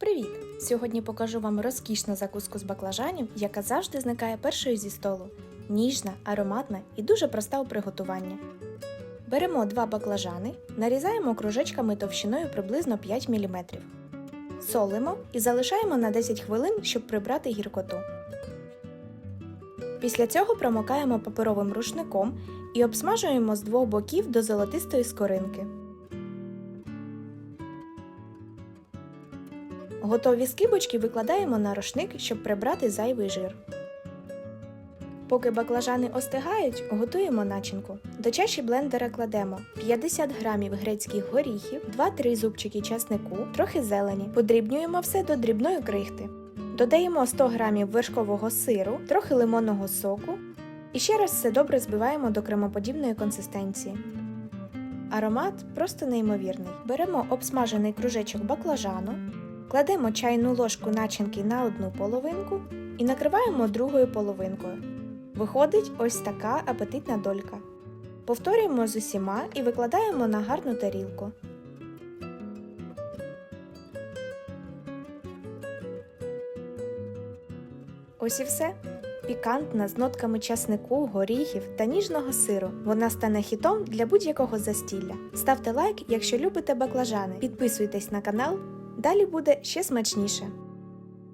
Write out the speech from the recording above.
Привіт! Сьогодні покажу вам розкішну закуску з баклажанів, яка завжди зникає першою зі столу. Ніжна, ароматна і дуже проста у приготуванні. Беремо два баклажани, нарізаємо кружечками товщиною приблизно 5 мм. Солимо і залишаємо на 10 хвилин, щоб прибрати гіркоту. Після цього промокаємо паперовим рушником і обсмажуємо з двох боків до золотистої скоринки. Готові скибочки викладаємо на рушник, щоб прибрати зайвий жир. Поки баклажани остигають, готуємо начинку. До чаші блендера кладемо 50 г грецьких горіхів, 2-3 зубчики часнику, трохи зелені. Подрібнюємо все до дрібної крихти. Додаємо 100 г вершкового сиру, трохи лимонного соку і ще раз все добре збиваємо до кремоподібної консистенції. Аромат просто неймовірний. Беремо обсмажений кружечок баклажану, Кладемо чайну ложку начинки на одну половинку і накриваємо другою половинкою. Виходить ось така апетитна долька. Повторюємо з усіма і викладаємо на гарну тарілку. Ось і все. Пікантна з нотками часнику, горіхів та ніжного сиру. Вона стане хітом для будь-якого застілля. Ставте лайк, якщо любите баклажани. Підписуйтесь на канал. Далі буде ще смачніше.